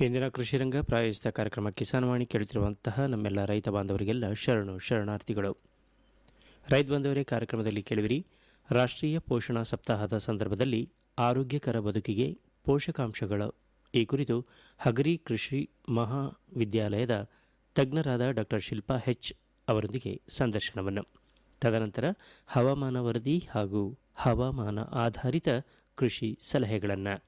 ಇಂದಿನ ಕೃಷಿರಂಗ ಪ್ರಾಯೋಜಿತ ಕಾರ್ಯಕ್ರಮ ಕಿಸಾನ್ವಾಣಿ ಕೇಳುತ್ತಿರುವಂತಹ ನಮ್ಮೆಲ್ಲ ರೈತ ಬಾಂಧವರಿಗೆಲ್ಲ ಶರಣು ಶರಣಾರ್ಥಿಗಳು. ರೈತ ಬಾಂಧವರೇ, ಕಾರ್ಯಕ್ರಮದಲ್ಲಿ ಕೇಳುವಿರಿ. ರಾಷ್ಟ್ರೀಯ ಪೋಷಣಾ ಸಪ್ತಾಹದ ಸಂದರ್ಭದಲ್ಲಿ ಆರೋಗ್ಯಕರ ಬದುಕಿಗೆ ಪೋಷಕಾಂಶಗಳು. ಈ ಕುರಿತು ಹಗರಿ ಕೃಷಿ ಮಹಾವಿದ್ಯಾಲಯದ ತಜ್ಞರಾದ ಡಾಕ್ಟರ್ ಶಿಲ್ಪಾ ಹೆಚ್ ಅವರೊಂದಿಗೆ ಸಂದರ್ಶನವನ್ನು. ತದನಂತರ ಹವಾಮಾನ ವರದಿ ಹಾಗೂ ಹವಾಮಾನ ಆಧಾರಿತ ಕೃಷಿ ಸಲಹೆಗಳನ್ನು.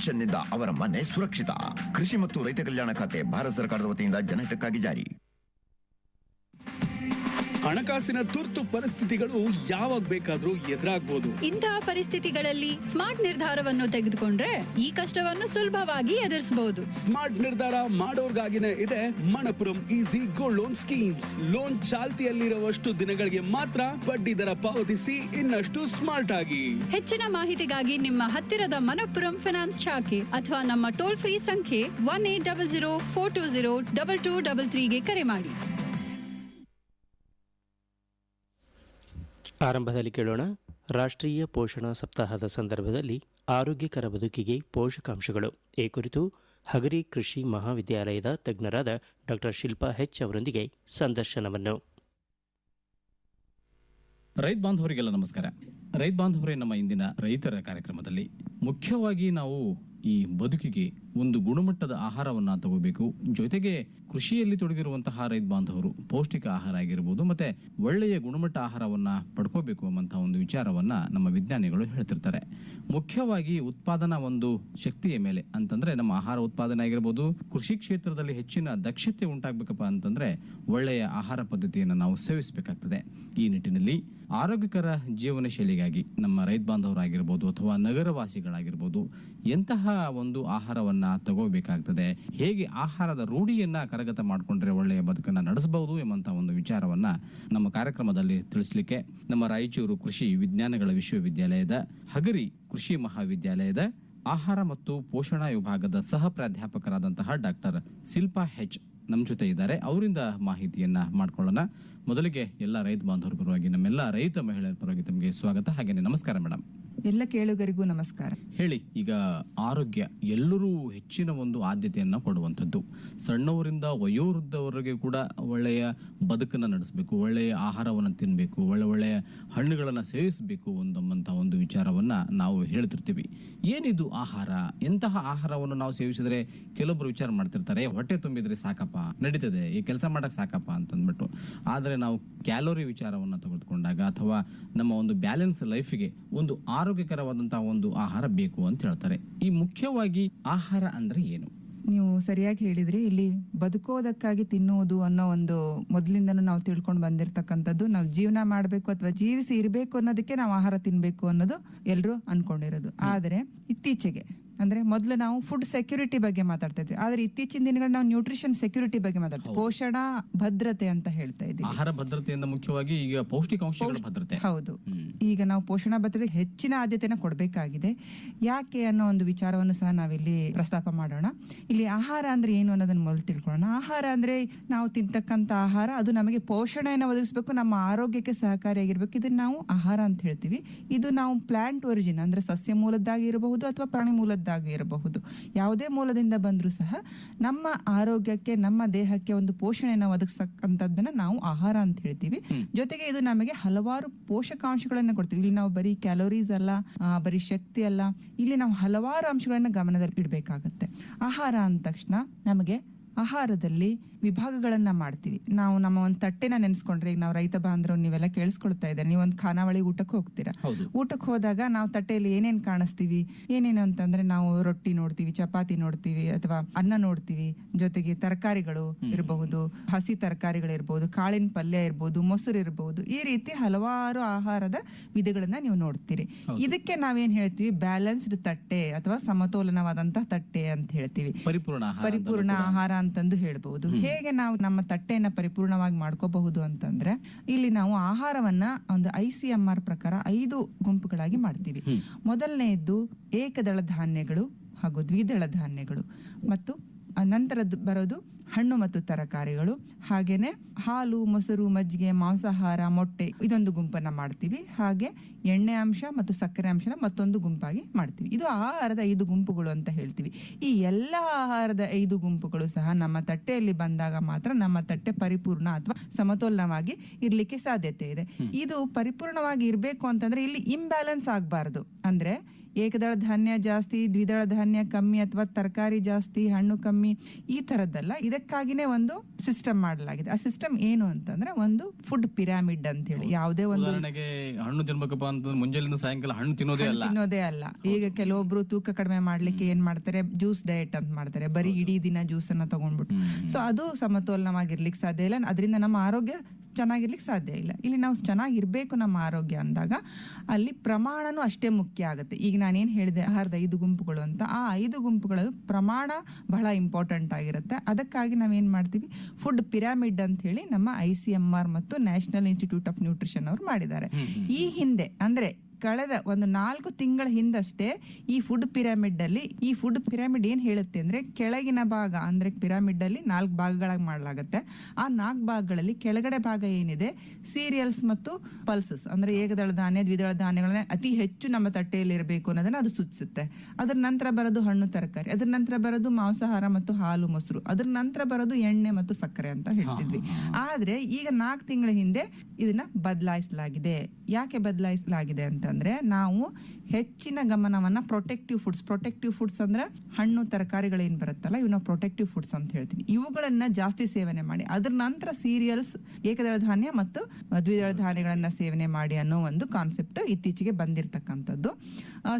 ಪೆನ್ಷನ್ನಿಂದ ಅವರ ಮನೆ ಸುರಕ್ಷಿತ. ಕೃಷಿ ಮತ್ತು ರೈತ ಕಲ್ಯಾಣ ಖಾತೆ ಭಾರತ ಸರ್ಕಾರದ ವತಿಯಿಂದ ಜನಹಿತಕ್ಕಾಗಿ ಜಾರಿ. ಹಣಕಾಸಿನ ತುರ್ತು ಪರಿಸ್ಥಿತಿಗಳು ಯಾವಾಗ ಬೇಕಾದ್ರೂ ಎದುರಾಗ್ಬೋದು. ಇಂತಹ ಪರಿಸ್ಥಿತಿಗಳಲ್ಲಿ ಸ್ಮಾರ್ಟ್ ನಿರ್ಧಾರವನ್ನು ತೆಗೆದುಕೊಂಡ್ರೆ ಈ ಕಷ್ಟವನ್ನು ಸುಲಭವಾಗಿ ಎದುರಿಸಬಹುದು ಸ್ಮಾರ್ಟ್ ನಿರ್ಧಾರ ಮಾಡೋರ್ಗಾಗಿನೇ ಇದೆ Manappuram easy gold loan schemes. Loan ಚಾಲ್ತಿಯಲ್ಲಿರುವಷ್ಟು ದಿನಗಳಿಗೆ ಮಾತ್ರ ಬಡ್ಡಿ ದರ ಪಾವತಿಸಿ ಇನ್ನಷ್ಟು ಸ್ಮಾರ್ಟ್ ಆಗಿ. ಹೆಚ್ಚಿನ ಮಾಹಿತಿಗಾಗಿ ನಿಮ್ಮ ಹತ್ತಿರದ ಮಣಪುರಂ ಫೈನಾನ್ಸ್ ಶಾಖೆ ಅಥವಾ ನಮ್ಮ ಟೋಲ್ ಫ್ರೀ ಸಂಖ್ಯೆ one eight double zero four two zero double two double ತ್ರೀಗೆ ಕರೆ ಮಾಡಿ. ಆರಂಭದಲ್ಲಿ ಕೇಳೋಣ. ರಾಷ್ಟ್ರೀಯ ಪೋಷಣಾ ಸಪ್ತಾಹದ ಸಂದರ್ಭದಲ್ಲಿ ಆರೋಗ್ಯಕರ ಬದುಕಿಗೆ ಪೋಷಕಾಂಶಗಳು. ಈ ಕುರಿತು ಹಗರಿ ಕೃಷಿ ಮಹಾವಿದ್ಯಾಲಯದ ತಜ್ಞರಾದ ಡಾಕ್ಟರ್ ಶಿಲ್ಪಾ ಹೆಚ್ ಅವರೊಂದಿಗೆ ಸಂದರ್ಶನವನ್ನು. ರೈತ ಬಾಂಧವರಿಗೆಲ್ಲ ನಮಸ್ಕಾರ. ರೈತ ಬಾಂಧವರೇ ನಮ್ಮ ಇಂದಿನ ರೈತರ ಕಾರ್ಯಕ್ರಮದಲ್ಲಿ ಮುಖ್ಯವಾಗಿ ನಾವು ಈ ಬದುಕಿಗೆ ಒಂದು ಗುಣಮಟ್ಟದ ಆಹಾರವನ್ನು ತಗೋಬೇಕು. ಜೊತೆಗೆ ಕೃಷಿಯಲ್ಲಿ ತೊಡಗಿರುವಂತಹ ರೈತ ಬಾಂಧವರು ಪೌಷ್ಟಿಕ ಆಹಾರ ಆಗಿರ್ಬೋದು, ಮತ್ತೆ ಒಳ್ಳೆಯ ಗುಣಮಟ್ಟ ಆಹಾರವನ್ನ ಪಡ್ಕೋಬೇಕು ಎಂಬಂತಹ ಒಂದು ವಿಚಾರವನ್ನ ನಮ್ಮ ವಿಜ್ಞಾನಿಗಳು ಹೇಳ್ತಿರ್ತಾರೆ. ಮುಖ್ಯವಾಗಿ ಉತ್ಪಾದನಾ ಒಂದು ಶಕ್ತಿಯ ಮೇಲೆ ಅಂತಂದ್ರೆ ನಮ್ಮ ಆಹಾರ ಉತ್ಪಾದನೆ ಆಗಿರ್ಬೋದು, ಕೃಷಿ ಕ್ಷೇತ್ರದಲ್ಲಿ ಹೆಚ್ಚಿನ ದಕ್ಷತೆ ಉಂಟಾಗಬೇಕಪ್ಪ ಅಂತಂದ್ರೆ ಒಳ್ಳೆಯ ಆಹಾರ ಪದ್ಧತಿಯನ್ನು ನಾವು ಸೇವಿಸಬೇಕಾಗ್ತದೆ. ಈ ನಿಟ್ಟಿನಲ್ಲಿ ಆರೋಗ್ಯಕರ ಜೀವನ ಶೈಲಿಗಾಗಿ ನಮ್ಮ ರೈತ ಬಾಂಧವರಾಗಿರ್ಬೋದು ಅಥವಾ ನಗರವಾಸಿಗಳಾಗಿರ್ಬೋದು ಎಂತಹ ಒಂದು ಆಹಾರವನ್ನ ತಗೋಬೇಕಾಗ್ತದೆ, ಹೇಗೆ ಆಹಾರದ ರೂಢಿಯನ್ನ ಕರಗತ ಮಾಡಿಕೊಂಡ್ರೆ ಒಳ್ಳೆಯ ಬದುಕನ್ನ ನಡೆಸಬಹುದು ಎಂಬಂತ ಒಂದು ವಿಚಾರವನ್ನ ನಮ್ಮ ಕಾರ್ಯಕ್ರಮದಲ್ಲಿ ತಿಳಿಸಲಿಕ್ಕೆ ನಮ್ಮ ರಾಯಚೂರು ಕೃಷಿ ವಿಜ್ಞಾನಗಳ ವಿಶ್ವವಿದ್ಯಾಲಯದ ಹಗರಿ ಕೃಷಿ ಮಹಾವಿದ್ಯಾಲಯದ ಆಹಾರ ಮತ್ತು ಪೋಷಣಾ ವಿಭಾಗದ ಸಹ ಪ್ರಾಧ್ಯಾಪಕರಾದಂತಹ ಡಾಕ್ಟರ್ ಶಿಲ್ಪಾ ಹೆಚ್ ನಮ್ಮ ಜೊತೆ ಇದ್ದಾರೆ. ಅವರಿಂದ ಮಾಹಿತಿಯನ್ನ ಮಾಡ್ಕೊಳ್ಳೋಣ. ಮೊದಲಿಗೆ ಎಲ್ಲ ರೈತ ಬಾಂಧವರ ಪರವಾಗಿ ನಮ್ಮೆಲ್ಲ ರೈತ ಮಹಿಳೆಯರ ಪರವಾಗಿ ತಮಗೆ ಸ್ವಾಗತ. ಹಾಗೇನೆ ನಮಸ್ಕಾರ ಮೇಡಮ್ ಎಲ್ಲ ಕೇಳುಗರಿಗೂ ನಮಸ್ಕಾರ. ಹೇಳಿ ಈಗ ಆರೋಗ್ಯ ಎಲ್ಲರೂ ಹೆಚ್ಚಿನ ಒಂದು ಆದ್ಯತೆಯನ್ನ ಕೊಡುವಂಥದ್ದು. ಸಣ್ಣವರಿಂದ ವಯೋವೃದ್ಧವರೆಗೆ ಕೂಡ ಒಳ್ಳೆಯ ಬದುಕನ್ನು ನಡೆಸಬೇಕು ಒಳ್ಳೆಯ ಆಹಾರವನ್ನು ತಿನ್ನಬೇಕು ಒಳ್ಳೆ ಒಳ್ಳೆಯ ಹಣ್ಣುಗಳನ್ನು ಸೇವಿಸಬೇಕು ಒಂದಂತ ಒಂದು ವಿಚಾರವನ್ನ ನಾವು ಹೇಳ್ತಿರ್ತೀವಿ. ಏನಿದು ಆಹಾರ? ಎಂತಹ ಆಹಾರವನ್ನು ನಾವು ಸೇವಿಸಿದ್ರೆ ಕೆಲವೊಬ್ಬರು ವಿಚಾರ ಮಾಡ್ತಿರ್ತಾರೆ "ಏ, ಹೊಟ್ಟೆ ತುಂಬಿದ್ರೆ ಸಾಕಪ್ಪ ನಡೀತದೆ ಈ ಕೆಲಸ ಮಾಡಕ್ ಸಾಕಪ್ಪ ಅಂತಂದ್ಬಿಟ್ಟು. ಆದರೆ ನಾವು ಕ್ಯಾಲೋರಿ ವಿಚಾರವನ್ನು ತೆಗೆದುಕೊಂಡಾಗ ಅಥವಾ ನಮ್ಮ ಒಂದು ಬ್ಯಾಲೆನ್ಸ್ ಲೈಫಿಗೆ ಒಂದು ಆರೋಗ್ಯಕರವಾದಂತಹ ಒಂದು ಆಹಾರ ಬೇಕು ಅಂತ ಹೇಳ್ತಾರೆ. ಈ ಮುಖ್ಯವಾಗಿ ಆಹಾರ ಅಂದ್ರೆ ಏನು? ನೀವು ಸರಿಯಾಗಿ ಹೇಳಿದ್ರಿ. ಇಲ್ಲಿ ಬದುಕೋದಕ್ಕಾಗಿ ತಿನ್ನುವುದು ಅನ್ನೋ ಒಂದು ಮೊದಲಿಂದನೂ ನಾವು ತಿಳ್ಕೊಂಡು ಬಂದಿರತಕ್ಕಂಥದ್ದು. ನಾವು ಜೀವನ ಮಾಡಬೇಕು ಅಥವಾ ಜೀವಿಸಿ ಇರಬೇಕು ಅನ್ನೋದಕ್ಕೆ ನಾವು ಆಹಾರ ತಿನ್ಬೇಕು ಅನ್ನೋದು ಎಲ್ಲರೂ ಅನ್ಕೊಂಡಿರೋದು. ಆದರೆ ಇತ್ತೀಚೆಗೆ ಅಂದ್ರೆ ಮೊದಲು ನಾವು ಫುಡ್ ಸೆಕ್ಯೂರಿಟಿ ಬಗ್ಗೆ ಮಾತಾಡ್ತಾ ಇದ್ವಿ. ಆದ್ರೆ ಇತ್ತೀಚಿನ ದಿನಗಳಲ್ಲಿ ನಾವು ನ್ಯೂಟ್ರಿಷನ್ ಸೆಕ್ಯೂರಿಟಿ ಬಗ್ಗೆ ಮಾತಾಡ್ತೀವಿ ಪೋಷಣ ಭದ್ರತೆ ಅಂತ ಹೇಳ್ತಾ ಇದ್ದೀವಿ. ಆಹಾರ ಭದ್ರತೆಯಿಂದ ಮುಖ್ಯವಾಗಿ ಈಗ ಪೌಷ್ಟಿಕಾಂಶಗಳ ಭದ್ರತೆ. ಹೌದು. ಈಗ ನಾವು ಪೋಷಣಾ ಭದ್ರತೆಗೆ ಹೆಚ್ಚಿನ ಆದ್ಯತೆನ ಕೊಡಬೇಕಾಗಿದೆ. ಯಾಕೆ ಅನ್ನೋ ಒಂದು ವಿಚಾರವನ್ನು ಸಹ ನಾವಿಲ್ಲಿ ಪ್ರಸ್ತಾಪ ಮಾಡೋಣ. ಇಲ್ಲಿ ಆಹಾರ ಅಂದ್ರೆ ಏನು ಅನ್ನೋದನ್ನ ಮೊದಲು ತಿಳ್ಕೊಳ್ಳೋಣ. ಆಹಾರ ಅಂದ್ರೆ ನಾವು ತಿಂತಕ್ಕಂತ ಆಹಾರ ಅದು ನಮಗೆ ಪೋಷಣೆಯನ್ನು ಒದಗಿಸಬೇಕು ನಮ್ಮ ಆರೋಗ್ಯಕ್ಕೆ ಸಹಕಾರಿಯಾಗಿರ್ಬೇಕು. ಇದನ್ನ ನಾವು ಆಹಾರ ಅಂತ ಹೇಳ್ತೀವಿ. ಇದು ನಾವು ಪ್ಲಾಂಟ್ ಒರಿಜಿನ್ ಅಂದ್ರೆ ಸಸ್ಯ ಮೂಲದ್ದಾಗಿರಬಹುದು ಅಥವಾ ಪ್ರಾಣಿ ಮೂಲದ್ದಾಗಿ ಇರಬಹುದು. ಯಾವುದೇ ಮೂಲದಿಂದ ಬಂದರೂ ಸಹ ನಮ್ಮ ಆರೋಗ್ಯಕ್ಕೆ ನಮ್ಮ ದೇಹಕ್ಕೆ ಒಂದು ಪೋಷಣೆಯನ್ನು ಒದಗಿಸಕ್ಕಂಥದ್ದನ್ನ ನಾವು ಆಹಾರ ಅಂತ ಹೇಳ್ತೀವಿ. ಜೊತೆಗೆ ಇದು ನಮಗೆ ಹಲವಾರು ಪೋಷಕಾಂಶಗಳನ್ನು ಕೊಡ್ತೀವಿ. ಇಲ್ಲಿ ನಾವು ಬರೀ ಕ್ಯಾಲೋರೀಸ್ ಅಲ್ಲ ಬರೀ ಶಕ್ತಿ ಅಲ್ಲ ಇಲ್ಲಿ ನಾವು ಹಲವಾರು ಅಂಶಗಳನ್ನು ಗಮನದಲ್ಲಿ ಇಡಬೇಕಾಗತ್ತೆ ಆಹಾರ ಅಂದ ತಕ್ಷಣ ನಮಗೆ ಆಹಾರದಲ್ಲಿ ವಿಭಾಗಗಳನ್ನ ಮಾಡ್ತೀವಿ. ನಾವು ನಮ್ಮ ಒಂದು ತಟ್ಟೆನ ನೆನೆಸ್ಕೊಂಡ್ರೆ ಈಗ ನಾವು ರೈತ ಬಾಂಧವರು ನೀವೆಲ್ಲ ಕೇಳಿಸ್ಕೊಳ್ತಾ ಇದ್ದಾರೆ ನೀವು ಒಂದು ಖಾನಾವಳಿ ಊಟಕ್ಕೆ ಹೋಗ್ತೀರಾ? ಊಟಕ್ಕೆ ಹೋದಾಗ ನಾವು ತಟ್ಟೆಯಲ್ಲಿ ಏನೇನ್ ಕಾಣಿಸ್ತೀವಿ? ಏನೇನು ಅಂತಂದ್ರೆ ನಾವು ರೊಟ್ಟಿ ನೋಡ್ತೀವಿ ಚಪಾತಿ ನೋಡ್ತೀವಿ ಅಥವಾ ಅನ್ನ ನೋಡ್ತೀವಿ. ಜೊತೆಗೆ ತರಕಾರಿಗಳು ಇರಬಹುದು ಹಸಿ ತರಕಾರಿಗಳಿರ್ಬಹುದು ಕಾಳಿನ ಪಲ್ಯ ಇರ್ಬೋದು ಮೊಸರು ಇರಬಹುದು. ಈ ರೀತಿ ಹಲವಾರು ಆಹಾರದ ವಿಧಗಳನ್ನ ನೀವು ನೋಡ್ತೀರಿ. ಇದಕ್ಕೆ ನಾವೇನ್ ಹೇಳ್ತೀವಿ? ಬ್ಯಾಲೆನ್ಸ್ಡ್ ತಟ್ಟೆ ಅಥವಾ ಸಮತೋಲನವಾದಂತಹ ತಟ್ಟೆ ಅಂತ ಹೇಳ್ತೀವಿ. ಪರಿಪೂರ್ಣ ಆಹಾರ ಅಂತಂದು ಹೇಳಬಹುದು ಹೇಗೆ ನಾವು ನಮ್ಮ ತಟ್ಟೆಯನ್ನ ಪರಿಪೂರ್ಣವಾಗಿ ಮಾಡ್ಕೋಬಹುದು ಅಂತಂದ್ರೆ ಇಲ್ಲಿ ನಾವು ಆಹಾರವನ್ನ ಒಂದು ಐ ಸಿ ಎಂ ಆರ್ ಪ್ರಕಾರ ಐದು ಗುಂಪುಗಳಾಗಿ ಮಾಡ್ತೀವಿ. ಮೊದಲನೆಯದ್ದು ಏಕದಳ ಧಾನ್ಯಗಳು ಹಾಗೂ ದ್ವಿದಳ ಧಾನ್ಯಗಳು. ಮತ್ತು ನಂತರದ್ದು ಬರೋದು ಹಣ್ಣು ಮತ್ತು ತರಕಾರಿಗಳು. ಹಾಗೇನೆ ಹಾಲು ಮೊಸರು ಮಜ್ಜಿಗೆ ಮಾಂಸಾಹಾರ ಮೊಟ್ಟೆ ಇದೊಂದು ಗುಂಪನ್ನ ಮಾಡ್ತೀವಿ. ಹಾಗೆ ಎಣ್ಣೆ ಅಂಶ ಮತ್ತು ಸಕ್ಕರೆ ಅಂಶನ ಮತ್ತೊಂದು ಗುಂಪಾಗಿ ಮಾಡ್ತೀವಿ. ಇದು ಆಹಾರದ ಐದು ಗುಂಪುಗಳು ಅಂತ ಹೇಳ್ತೀವಿ. ಈ ಎಲ್ಲ ಆಹಾರದ ಐದು ಗುಂಪುಗಳು ಸಹ ನಮ್ಮ ತಟ್ಟೆಯಲ್ಲಿ ಬಂದಾಗ ಮಾತ್ರ ನಮ್ಮ ತಟ್ಟೆ ಪರಿಪೂರ್ಣ ಅಥವಾ ಸಮತೋಲನವಾಗಿ ಇರಲಿಕ್ಕೆ ಸಾಧ್ಯತೆ ಇದೆ. ಇದು ಪರಿಪೂರ್ಣವಾಗಿ ಇರಬೇಕು ಅಂತಂದ್ರೆ ಇಲ್ಲಿ ಇಂಬ್ಯಾಲೆನ್ಸ್ ಆಗಬಾರ್ದು. ಅಂದ್ರೆ ಏಕದಳ ಧಾನ್ಯ ಜಾಸ್ತಿ ದ್ವಿದಳ ಧಾನ್ಯ ಕಮ್ಮಿ ಅಥವಾ ತರಕಾರಿ ಜಾಸ್ತಿ ಹಣ್ಣು ಕಮ್ಮಿ ಈ ಥರದ್ದಲ್ಲ. ಇದಕ್ಕಾಗಿನೇ ಒಂದು ಸಿಸ್ಟಮ್ ಮಾಡಲಾಗಿದೆ. ಆ ಸಿಸ್ಟಮ್ ಏನು ಅಂತಂದ್ರೆ ಒಂದು ಫುಡ್ ಪಿರಾಮಿಡ್ ಅಂತ ಹೇಳಿ ಯಾವುದೇ ಒಂದು ಹಣ್ಣು ತಿನ್ಬೇಕಪ್ಪ ಅಂತಂದ್ರೆ ಮುಂಜಾನೆ ಸಾಯಂಕಾಲ ಹಣ್ಣು ತಿನ್ನೋದೇ ಅಲ್ಲ. ತಿನ್ನೋದೇ ಅಲ್ಲ. ಈಗ ಕೆಲವೊಬ್ರು ತೂಕ ಕಡಿಮೆ ಮಾಡ್ಲಿಕ್ಕೆ ಏನ್ ಮಾಡ್ತಾರೆ? ಜ್ಯೂಸ್ ಡಯಟ್ ಅಂತ ಮಾಡ್ತಾರೆ. ಬರೀ ಇಡೀ ದಿನ ಜ್ಯೂಸ್ ಅನ್ನ ತಗೊಂಡ್ಬಿಟ್ಟು. ಸೊ ಅದು ಸಮತೋಲನವಾಗಿರ್ಲಿಕ್ಕೆ ಸಾಧ್ಯ ಇಲ್ಲ. ಅದರಿಂದ ನಮ್ಮ ಆರೋಗ್ಯ ಚೆನ್ನಾಗಿರ್ಲಿಕ್ಕೆ ಸಾಧ್ಯ ಇಲ್ಲ. ಇಲ್ಲಿ ನಾವು ಚೆನ್ನಾಗಿರ್ಬೇಕು ನಮ್ಮ ಆರೋಗ್ಯ ಅಂದಾಗ ಅಲ್ಲಿ ಪ್ರಮಾಣನೂ ಅಷ್ಟೇ ಮುಖ್ಯ ಆಗುತ್ತೆ. ಈಗ ನಾನೇನ್ ಹೇಳಿದೆ? ಆಹಾರದ ಐದು ಗುಂಪುಗಳು ಅಂತ. ಆ ಐದು ಗುಂಪುಗಳು ಪ್ರಮಾಣ ಬಹಳ ಇಂಪಾರ್ಟೆಂಟ್ ಆಗಿರುತ್ತೆ. ಅದಕ್ಕಾಗಿ ನಾವೇನು ಮಾಡ್ತೀವಿ? ಫುಡ್ ಪಿರಾಮಿಡ್ ಅಂತ ಹೇಳಿ ನಮ್ಮ ಐ ಸಿ ಎಂ ಆರ್ ಮತ್ತು ನ್ಯಾಷನಲ್ ಇನ್ಸ್ಟಿಟ್ಯೂಟ್ ಆಫ್ ನ್ಯೂಟ್ರಿಷನ್ ಅವರು ಮಾಡಿದ್ದಾರೆ. ಈ ಹಿಂದೆ ಅಂದ್ರೆ ಕಳೆದ ಒಂದು ನಾಲ್ಕು ತಿಂಗಳ ಹಿಂದಷ್ಟೇ ಈ ಫುಡ್ ಪಿರಮಿಡ್ ಅಲ್ಲಿ ಈ ಫುಡ್ ಪಿರಮಿಡ್ ಏನ್ ಹೇಳುತ್ತೆ ಅಂದ್ರೆ ಕೆಳಗಿನ ಭಾಗ ಅಂದ್ರೆ ಪಿರಮಿಡ್ ಅಲ್ಲಿ ನಾಲ್ಕು ಭಾಗಗಳಾಗಿ ಮಾಡಲಾಗುತ್ತೆ. ಆ ನಾಲ್ಕು ಭಾಗಗಳಲ್ಲಿ ಕೆಳಗಡೆ ಭಾಗ ಏನಿದೆ? ಸೀರಿಯಲ್ಸ್ ಮತ್ತು ಪಲ್ಸಸ್ ಅಂದ್ರೆ ಏಕದಳ ಧಾನ್ಯ ದ್ವಿದಳ ಧಾನ್ಯಗಳನ್ನ ಅತಿ ಹೆಚ್ಚು ನಮ್ಮ ತಟ್ಟೆಯಲ್ಲಿ ಇರಬೇಕು ಅನ್ನೋದನ್ನ ಅದು ಸೂಚಿಸುತ್ತೆ. ಅದ್ರ ನಂತರ ಬರೋದು ಹಣ್ಣು ತರಕಾರಿ ಅದ್ರ ನಂತರ ಬರೋದು ಮಾಂಸಾಹಾರ ಮತ್ತು ಹಾಲು ಮೊಸರು ಅದ್ರ ನಂತರ ಬರೋದು ಎಣ್ಣೆ ಮತ್ತು ಸಕ್ಕರೆ ಅಂತ ಹೇಳ್ತಿದ್ವಿ. ಆದ್ರೆ ಈಗ ನಾಲ್ಕು ತಿಂಗಳ ಹಿಂದೆ ಇದನ್ನ ಬದಲಾಯಿಸಲಾಗಿದೆ. ಯಾಕೆ ಬದಲಾಯಿಸಲಾಗಿದೆ ಅಂತಂದ್ರೆ ನಾವು ಹೆಚ್ಚಿನ ಗಮನವನ್ನು ಪ್ರೊಟೆಕ್ಟಿವ್ ಫುಡ್ಸ್ ಪ್ರೊಟೆಕ್ಟಿವ್ ಫುಡ್ಸ್ ಅಂದ್ರೆ ಹಣ್ಣು ತರಕಾರಿಗಳೇನು ಬರುತ್ತಲ್ಲ ಇವನ್ನ ಪ್ರೊಟೆಕ್ಟಿವ್ ಫುಡ್ಸ್ ಅಂತ ಹೇಳ್ತೀವಿ ಇವುಗಳನ್ನು ಜಾಸ್ತಿ ಸೇವನೆ ಮಾಡಿ, ಅದ್ರ ನಂತರ ಸೀರಿಯಲ್ಸ್ ಏಕದಳ ಧಾನ್ಯ ಮತ್ತು ದ್ವಿದಳ ಧಾನ್ಯಗಳನ್ನು ಸೇವನೆ ಮಾಡಿ ಅನ್ನೋ ಒಂದು ಕಾನ್ಸೆಪ್ಟ್ ಇತ್ತೀಚೆಗೆ ಬಂದಿರತಕ್ಕಂಥದ್ದು.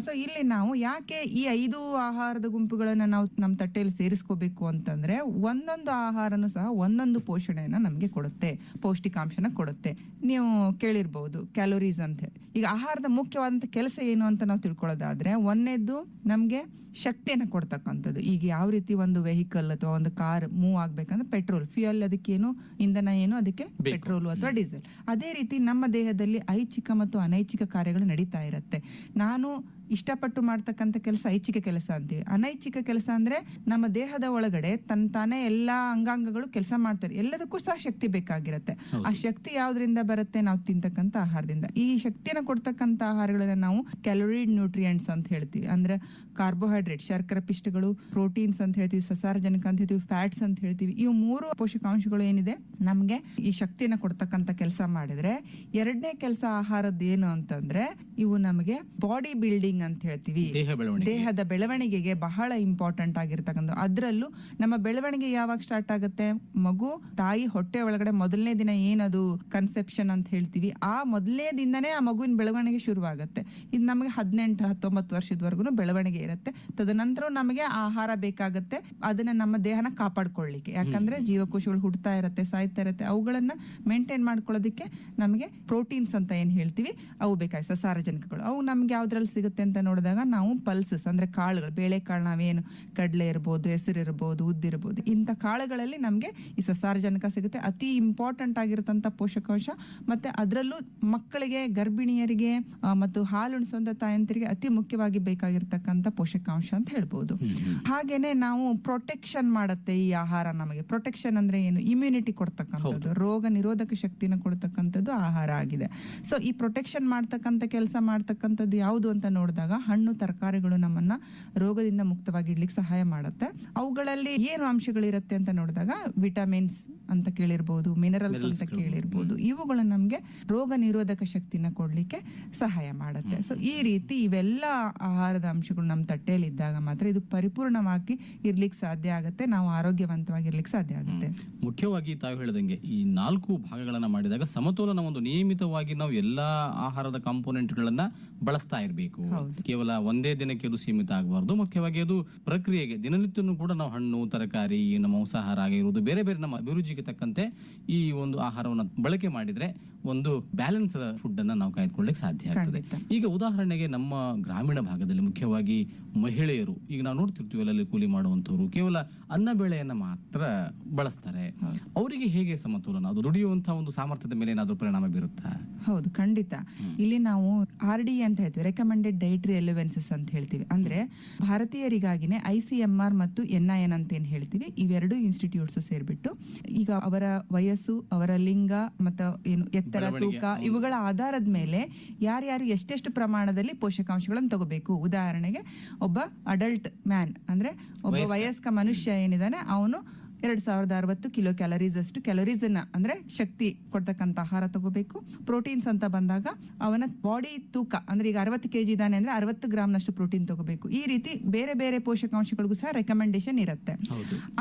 ಸೊ ಇಲ್ಲಿ ನಾವು ಯಾಕೆ ಈ ಐದು ಆಹಾರದ ಗುಂಪುಗಳನ್ನು ನಾವು ನಮ್ಮ ತಟ್ಟೆಯಲ್ಲಿ ಸೇರಿಸ್ಕೋಬೇಕು ಅಂತಂದರೆ, ಒಂದೊಂದು ಆಹಾರನು ಸಹ ಒಂದೊಂದು ಪೋಷಣೆಯನ್ನು ನಮಗೆ ಕೊಡುತ್ತೆ, ಪೌಷ್ಟಿಕಾಂಶನ ಕೊಡುತ್ತೆ. ನೀವು ಕೇಳಿರ್ಬೋದು ಕ್ಯಾಲೋರೀಸ್ ಅಂತ ಈಗ ಆಹಾರದ ಮುಖ್ಯವಾದಂತ ಕೆಲಸ ಏನು ಅಂತ ನಾವು ತಿಳ್ಕೊಳ್ಳೋದಾದ್ರೆ ಒಂದನೇದು ನಮಗೆ ಶಕ್ತಿಯನ್ನು ಕೊಡ್ತಕ್ಕಂಥದ್ದು. ಈಗ ಯಾವ ರೀತಿ ಒಂದು ವೆಹಿಕಲ್ ಅಥವಾ ಒಂದು ಕಾರ್ ಮೂವ್ ಆಗ್ಬೇಕಂದ್ರೆ ಪೆಟ್ರೋಲ್ ಫ್ಯೂಯಲ್ ಅದಕ್ಕೇನು ಇಂಧನ ಏನು ಅದಕ್ಕೆ ಪೆಟ್ರೋಲ್ ಅಥವಾ ಡೀಸೆಲ್ ಅದೇ ರೀತಿ ನಮ್ಮ ದೇಹದಲ್ಲಿ ಐಚ್ಛಿಕ ಮತ್ತು ಅನೈಚ್ಛಿಕ ಕಾರ್ಯಗಳು ನಡೀತಾ ಇರುತ್ತೆ. ನಾನು ಇಷ್ಟಪಟ್ಟು ಮಾಡ್ತಕ್ಕಂಥ ಕೆಲಸ ಐಚ್ಛಿಕ ಕೆಲಸ ಅಂತೀವಿ. ಅನೈಚ್ಛಿಕ ಕೆಲಸ ಅಂದ್ರೆ ನಮ್ಮ ದೇಹದ ಒಳಗಡೆ ತನ್ ತಾನೇ ಎಲ್ಲಾ ಅಂಗಾಂಗಗಳು ಕೆಲಸ ಮಾಡ್ತಾರೆ. ಎಲ್ಲದಕ್ಕೂ ಸಹ ಶಕ್ತಿ ಬೇಕಾಗಿರುತ್ತೆ. ಆ ಶಕ್ತಿ ಯಾವ್ದ್ರಿಂದ ಬರುತ್ತೆ ನಾವು ತಿಂತಕ್ಕಂಥ ಆಹಾರದಿಂದ. ಈ ಶಕ್ತಿಯನ್ನು ಕೊಡ್ತಕ್ಕಂಥ ಆಹಾರಗಳನ್ನ ನಾವು ಕ್ಯಾಲೋರಿ ನ್ಯೂಟ್ರಿಯೆಂಟ್ಸ್ ಅಂತ ಹೇಳ್ತೀವಿ. ಅಂದ್ರೆ ಕಾರ್ಬೋಹೈಡ್ರೇಟ್ ಶರ್ಕರ ಪಿಷ್ಟಗಳು ಪ್ರೋಟೀನ್ಸ್ ಅಂತ ಹೇಳ್ತೀವಿ ಸಸಾರಜನಕ ಅಂತ ಹೇಳ್ತೀವಿ ಫ್ಯಾಟ್ಸ್ ಅಂತ ಹೇಳ್ತೀವಿ. ಇವು ಮೂರು ಪೋಷಕಾಂಶಗಳು ಏನಿದೆ? ನಮ್ಗೆ ಈ ಶಕ್ತಿನ ಕೊಡ್ತಕ್ಕಂಥ ಕೆಲಸ ಮಾಡಿದ್ರೆ ಎರಡನೇ ಕೆಲಸ ಆಹಾರದ್ದು ಏನು ಅಂತಂದ್ರೆ ಇವು ನಮಗೆ ಬಾಡಿ ಬಿಲ್ಡಿಂಗ್ ಅಂತ ಹೇಳ್ತೀವಿ ದೇಹ ಬೆಳವಣಿಗೆ. ದೇಹದ ಬೆಳವಣಿಗೆಗೆ ಬಹಳ ಇಂಪಾರ್ಟೆಂಟ್ ಆಗಿರ್ತಕ್ಕಂಥ ಅದರಲ್ಲೂ ನಮ್ಮ ಬೆಳವಣಿಗೆ ಯಾವಾಗ ಸ್ಟಾರ್ಟ್ ಆಗುತ್ತೆ? ಮಗು ತಾಯಿ ಹೊಟ್ಟೆ ಒಳಗಡೆ ಮೊದಲನೇ ದಿನ ಏನದು ಕನ್ಸೆಪ್ಷನ್ ಅಂತ ಹೇಳ್ತೀವಿ. ಆ ಮೊದಲನೇ ದಿನನೇ ಆ ಮಗುವಿನ ಬೆಳವಣಿಗೆ ಶುರುವಾಗುತ್ತೆ. ಇದು ನಮಗೆ ಹದಿನೆಂಟು ಹತ್ತೊಂಬತ್ತು ವರ್ಷದವರೆಗೂ ಬೆಳವಣಿಗೆ ಇರುತ್ತೆ. ತದನಂತರ ನಮಗೆ ಆಹಾರ ಬೇಕಾಗುತ್ತೆ. ಅದನ್ನ ನಮ್ಮ ದೇಹನ ಕಾಪಾಡ್ಕೊಳ್ಳಿಕ್ಕೆ. ಯಾಕಂದ್ರೆ ಜೀವಕೋಶಗಳು ಹುಡ್ತಾ ಇರುತ್ತೆ ಸಾಯ್ತಾ ಇರುತ್ತೆ. ಅವುಗಳನ್ನ ಮೇಂಟೈನ್ ಮಾಡ್ಕೊಳ್ಳೋದಕ್ಕೆ ನಮಗೆ ಪ್ರೋಟೀನ್ಸ್ ಅಂತ ಏನ್ ಹೇಳ್ತೀವಿ? ಅವು ಬೇಕಾಗಿ ಸಸಾರಜನಕಗಳು ಅವು ನಮ್ಗೆ ಯಾವ್ದ್ರಲ್ಲಿ ಸಿಗುತ್ತೆ? ಅಂತ ನೋಡಿದಾಗ ನಾವು ಪಲ್ಸಸ್ ಅಂದ್ರೆ ಕಾಳುಗಳು ಬೇಳೆ ಕಾಳು ನಾವೇನು ಕಡಲೆ ಇರ್ಬೋದು ಹೆಸರು ಇರ್ಬೋದು ಉದ್ದಿರ್ಬೋದು ಇಂಥ ಕಾಳುಗಳಲ್ಲಿ ನಮಗೆ ಈ ಸಸಾರಜನಕ ಸಿಗುತ್ತೆ. ಅತಿ ಇಂಪಾರ್ಟೆಂಟ್ ಆಗಿರತಂತ ಪೋಷಕಾಂಶ ಮತ್ತೆ ಅದರಲ್ಲೂ ಮಕ್ಕಳಿಗೆ ಗರ್ಭಿಣಿಯರಿಗೆ ಮತ್ತು ಹಾಲುಣಿಸುವಂಥ ತಾಯಂತರಿಗೆ ಅತಿ ಮುಖ್ಯವಾಗಿ ಬೇಕಾಗಿರ್ತಕ್ಕಂಥ ಪೋಷಕಾಂಶ ಅಂತ ಹೇಳ್ಬೋದು. ಹಾಗೇನೆ ನಾವು ಪ್ರೊಟೆಕ್ಷನ್ ಮಾಡುತ್ತೆ ಈ ಆಹಾರ ನಮಗೆ. ಪ್ರೊಟೆಕ್ಷನ್ ಅಂದ್ರೆ ಏನು? ಇಮ್ಯುನಿಟಿ ಕೊಡ್ತಕ್ಕಂಥದ್ದು ರೋಗ ನಿರೋಧಕ ಶಕ್ತಿನ ಕೊಡ್ತಕ್ಕಂಥದ್ದು ಆಹಾರ ಆಗಿದೆ. ಸೊ ಈ ಪ್ರೊಟೆಕ್ಷನ್ ಮಾಡ್ತಕ್ಕಂಥ ಕೆಲಸ ಮಾಡ್ತಕ್ಕಂಥದ್ದು ಯಾವುದು ಅಂತ ನೋಡಿದಾಗ ಹಣ್ಣು ತರಕಾರಿಗಳು ನಮ್ಮನ್ನ ರೋಗದಿಂದ ಮುಕ್ತವಾಗಿ ಇಡ್ಲಿಕ್ಕೆ ಸಹಾಯ ಮಾಡುತ್ತೆ. ಅವುಗಳಲ್ಲಿ ಏನು ಅಂಶಗಳಿರುತ್ತೆ ಅಂತ ನೋಡಿದಾಗ ವಿಟಮಿನ್ಸ್ ಅಂತ ಕೇಳಿರ್ಬೋದು ಮಿನರಲ್ಸ್ ಅಂತ ಕೇಳಿರ್ಬೋದು ಇವುಗಳು ನಮ್ಗೆ ರೋಗ ನಿರೋಧಕ ಶಕ್ತಿನ ಕೊಡ್ಲಿಕ್ಕೆ ಸಹಾಯ ಮಾಡುತ್ತೆ. ಸೊ ಈ ರೀತಿ ಇವೆಲ್ಲ ಆಹಾರದ ಅಂಶಗಳು ನಮ್ಮ ತಟ್ಟೆಯಲ್ಲಿ ಇದ್ದಾಗ ಮಾತ್ರ ಇದು ಪರಿಪೂರ್ಣವಾಗಿ ಇರ್ಲಿಕ್ಕೆ ಸಾಧ್ಯ ಆಗುತ್ತೆ. ನಾವು ಆರೋಗ್ಯವಂತವಾಗಿರ್ಲಿಕ್ಕೆ ಸಾಧ್ಯ ಆಗುತ್ತೆ. ಮುಖ್ಯವಾಗಿ ತಾವು ಹೇಳಿದಂಗೆ ಈ ನಾಲ್ಕು ಭಾಗಗಳನ್ನ ಮಾಡಿದಾಗ ಸಮತೋಲನ ಒಂದು ನಿಯಮಿತವಾಗಿ ನಾವು ಎಲ್ಲಾ ಆಹಾರದ ಕಾಂಪೋನೆಂಟ್ಗಳನ್ನ ಬಳಸ್ತಾ ಇರಬೇಕು. ಕೇವಲ ಒಂದೇ ದಿನಕ್ಕೆ ಅದು ಸೀಮಿತ ಆಗಬಾರ್ದು. ಮುಖ್ಯವಾಗಿ ಅದು ಪ್ರಕ್ರಿಯೆಗೆ, ದಿನನಿತ್ಯನೂ ಕೂಡ ನಾವು ಹಣ್ಣು, ತರಕಾರಿ, ನಮ್ಮ ಮಾಂಸಾಹಾರ ಆಗಿರುವುದು ಬೇರೆ ಬೇರೆ ನಮ್ಮ ಅಭಿರುಚಿಗೆ ತಕ್ಕಂತೆ ಈ ಒಂದು ಆಹಾರವನ್ನು ಬಳಕೆ ಮಾಡಿದ್ರೆ ಒಂದು ಬ್ಯಾಲೆನ್ಸ್ ಫುಡ್ ಅನ್ನ ನಾವು ಕಾಯ್ದುಕೊಳ್ಳಿಕ್ಕೆ ಸಾಧ್ಯ ಆಗ್ತದೆ. ಈಗ ಉದಾಹರಣೆಗೆ ನಮ್ಮ ಗ್ರಾಮೀಣ ಭಾಗದಲ್ಲಿ ಮುಖ್ಯವಾಗಿ ಮಹಿಳೆಯರು ಈಗ ನಾವು ನೋಡ್ತಿರ್ತೀವಿ ಅಲ್ಲಲ್ಲಿ ಕೂಲಿ ಮಾಡುವಂತವ್ರು ಕೇವಲ ಅನ್ನ ಬೆಳೆಯನ್ನ ಮಾತ್ರ ಬಳಸ್ತಾರೆ. ಅವರಿಗೆ ಹೇಗೆ ಸಮತೋಲನ? ಅದು ದುಡಿಯುವಂತಹ ಒಂದು ಸಾಮರ್ಥ್ಯದ ಮೇಲೆ ಏನಾದ್ರೂ ಪರಿಣಾಮ ಬೀರುತ್ತಾ? ಹೌದು ಖಂಡಿತ. ಇಲ್ಲಿ ನಾವು ಆರ್ ಡಿ ಅಂತ ಹೇಳ್ತೀವಿ ರೆಕಮೆಂಡೆಡ್ ಡೈಟ್ರಿ ಎಲಿವೆನ್ಸಸ್ ಅಂತ ಹೇಳ್ತೀವಿ. ಅಂದ್ರೆ ಭಾರತೀಯರಿಗಾಗಿನೇ ಐ ಸಿ ಎಂ ಆರ್ ಮತ್ತು ಎನ್ ಐ ಎನ್ ಅಂತ ಏನ್ ಹೇಳ್ತೀವಿ ಇವೆರಡು ಇನ್ಸ್ಟಿಟ್ಯೂಟ್ಸ್ ಸೇರ್ಬಿಟ್ಟು ಈಗ ಅವರ ವಯಸ್ಸು ಅವರ ಲಿಂಗ ಮತ್ತು ಏನು ಎತ್ತರ ತೂಕ ಇವುಗಳ ಆಧಾರದ ಮೇಲೆ ಯಾರ್ಯಾರು ಎಷ್ಟೆಷ್ಟು ಪ್ರಮಾಣದಲ್ಲಿ ಪೋಷಕಾಂಶಗಳನ್ನು ತಗೋಬೇಕು. ಉದಾಹರಣೆಗೆ ಒಬ್ಬ ಅಡಲ್ಟ್ ಮ್ಯಾನ್ ಅಂದ್ರೆ ಒಬ್ಬ ವಯಸ್ಕ. ಮನುಷ್ಯ ಏನಿದಾನೆ ಅವನು ಎರಡ್ ಸಾವಿರದ ಅರವತ್ತು ಕಿಲೋ ಕ್ಯಾಲರೀಸ್ ಅಷ್ಟು ಕ್ಯಾಲರೀಸ್ ಅನ್ನ ಅಂದ್ರೆ ಶಕ್ತಿ ಕೊಡ್ತಕ್ಕಂತ ಆಹಾರ ತಗೋಬೇಕು. ಪ್ರೋಟೀನ್ಸ್ ಅಂತ ಬಂದಾಗ ಅವನ ಬಾಡಿ ತೂಕ ಅಂದ್ರೆ ಈಗ ಅರವತ್ತು ಕೆಜಿ ಇದಾನೆ ಅಂದ್ರೆ ಅರವತ್ತು ಗ್ರಾಮ್ನಷ್ಟು ಪ್ರೋಟೀನ್ ತಗೋಬೇಕು. ಈ ರೀತಿ ಬೇರೆ ಬೇರೆ ಪೋಷಕಾಂಶಗಳಿಗೂ ಸಹ ರೆಕಮೆಂಡೇಶನ್ ಇರುತ್ತೆ.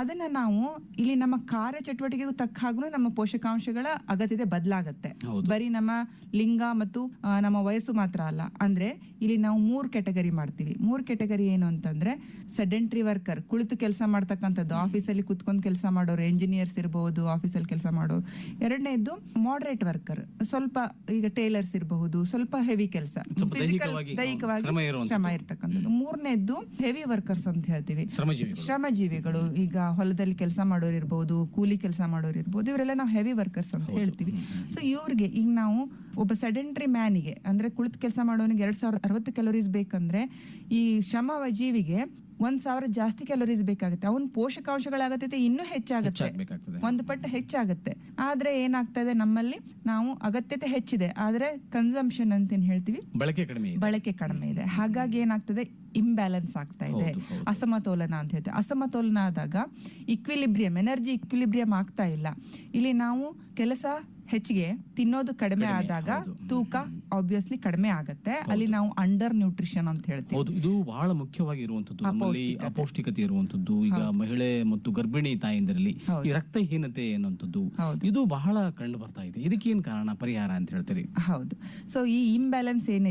ಅದನ್ನ ನಾವು ಇಲ್ಲಿ ನಮ್ಮ ಕಾರ್ಯ ಚಟುವಟಿಕೆಗೂ ತಕ್ಕ ಹಾಗೂ ನಮ್ಮ ಪೋಷಕಾಂಶಗಳ ಅಗತ್ಯತೆ ಬದಲಾಗುತ್ತೆ. ಬರೀ ನಮ್ಮ ಲಿಂಗ ಮತ್ತು ನಮ್ಮ ವಯಸ್ಸು ಮಾತ್ರ ಅಲ್ಲ. ಅಂದ್ರೆ ಇಲ್ಲಿ ನಾವು ಮೂರ್ ಕೆಟಗರಿ ಮಾಡ್ತೀವಿ. ಮೂರ್ ಕೆಟಗರಿ ಏನು ಅಂತಂದ್ರೆ ಸೆಡೆಂಟ್ರಿ ವರ್ಕರ್ ಕುಳಿತು ಕೆಲಸ ಮಾಡ್ತಕ್ಕಂಥದ್ದು ಆಫೀಸಲ್ಲಿ ಕುತ್ಕೊಂಡು ಕೆಲಸ ಮಾಡೋರು ಎಂಜಿನಿಯರ್ಸ್ ಇರಬಹುದು ಆಫೀಸಲ್ಲಿ ಕೆಲಸ ಮಾಡೋರು. ಎರಡನೇದು ಮಾಡರೇಟ್ ವರ್ಕರ್ ಸ್ವಲ್ಪ ಈಗ ಟೇಲರ್ಸ್ ಇರಬಹುದು ಸ್ವಲ್ಪ ಹೆವಿ ಕೆಲಸ. ದೈಹಿಕವಾಗಿ, ಶ್ರಮ ಇರತಕ್ಕಂಥದ್ದು. ಮೂರನೇದ್ದು ಹೆವಿ ವರ್ಕರ್ಸ್ ಅಂತ ಹೇಳ್ತೀವಿ. ಶ್ರಮಜೀವಿಗಳು. ಈಗ ಹೊಲದಲ್ಲಿ ಕೆಲಸ ಮಾಡೋರು ಇರಬಹುದು ಕೂಲಿ ಕೆಲಸ ಮಾಡೋರು ಇರಬಹುದು ಇವರೆಲ್ಲ ನಾವು ಹೆವಿ ವರ್ಕರ್ಸ್ ಅಂತ ಹೇಳ್ತೀವಿ. ಸೊ ಇವ್ರಿಗೆ ಈಗ ನಾವು ಒಬ್ಬ ಸೆಡೆಂಟ್ರಿ ಮ್ಯಾನಿಗೆ ಅಂದ್ರೆ ಕುಳಿತು ಕೆಲಸ ಮಾಡೋನಿಗೆ ಎರಡ್ ಸಾವಿರದ ಅರವತ್ತು ಕ್ಯಾಲೋರೀಸ್ ಬೇಕಂದ್ರೆ ಈ ಶ್ರಮ ಜೀವಿಗೆ ಒಂದ್ ಸಾವಿರ ಜಾಸ್ತಿ ಕ್ಯಾಲೋರೀಸ್ ಬೇಕಾಗುತ್ತೆ. ಅವನ್ ಪೋಷಕಾಂಶಗಳಾಗತ್ತೆ ಇನ್ನೂ ಹೆಚ್ಚಾಗುತ್ತೆ. ಒಂದ್ ಒಂದು ಪಟ್ಟು ಹೆಚ್ಚಾಗುತ್ತೆ. ಆದ್ರೆ ಏನಾಗ್ತಾ ಇದೆ ನಮ್ಮಲ್ಲಿ? ನಾವು ಅಗತ್ಯತೆ ಹೆಚ್ಚಿದೆ. ಆದ್ರೆ ಕನ್ಸಂಪ್ಷನ್ ಅಂತ ಏನ್ ಹೇಳ್ತೀವಿ? ಬಳಕೆ ಕಡಿಮೆ ಇದೆ. ಬಳಕೆ ಕಡಿಮೆ ಇದೆ. ಹಾಗಾಗಿ ಏನಾಗ್ತದೆ? ಇಂಬ್ಯಾಲೆನ್ಸ್ ಆಗ್ತಾ ಇದೆ. ಅಸಮತೋಲನ ಅಂತ ಹೇಳ್ತೇವೆ. ಅಸಮತೋಲನ ಆದಾಗ ಇಕ್ವಿಲಿಬ್ರಿಯಂ ಎನರ್ಜಿ ಇಕ್ವಿಲಿಬ್ರಿಯಂ ಆಗ್ತಾ ಇಲ್ಲ. ಇಲ್ಲಿ ನಾವು ಕೆಲಸ ಹೆಚ್ಚಿಗೆ ತಿನ್ನೋದು ಕಡಿಮೆ ಆದಾಗ ತೂಕ ಆಬ್ವಿಯಸ್ಲಿ ಕಡಿಮೆ ಆಗತ್ತೆ. ಅಲ್ಲಿ ನಾವು ಅಂಡರ್ ನ್ಯೂಟ್ರಿಷನ್ ಅಂತ ಹೇಳ್ತೀವಿ. ಹೌದು ಇದು ಬಹಳ ಮುಖ್ಯವಾಗಿ ಇರುವಂತದ್ದು ನಮ್ಮಲ್ಲಿ ಅಪೌಷ್ಟಿಕತೆ. ಇರುವಂತದ್ದು ಈಗ ಮಹಿಳೆ ಮತ್ತು ಗರ್ಭಿಣಿ ತಾಯಂದಿರಲ್ಲಿ ಈ ರಕ್ತಹೀನತೆ ಅನ್ನುವಂಥದ್ದು ಇದು ಬಹಳ ಕಂಡು ಬರ್ತಾ ಇದೆ. ಇದಕ್ಕೇನ್ ಕಾರಣ? ಪರಿಹಾರ ಅಂತ ಹೇಳ್ತೀರಿ. ಹೌದು. ಸೊ ಈ ಇಂಬ್ಯಾಲೆನ್ಸ್ ಏನಿದೆ?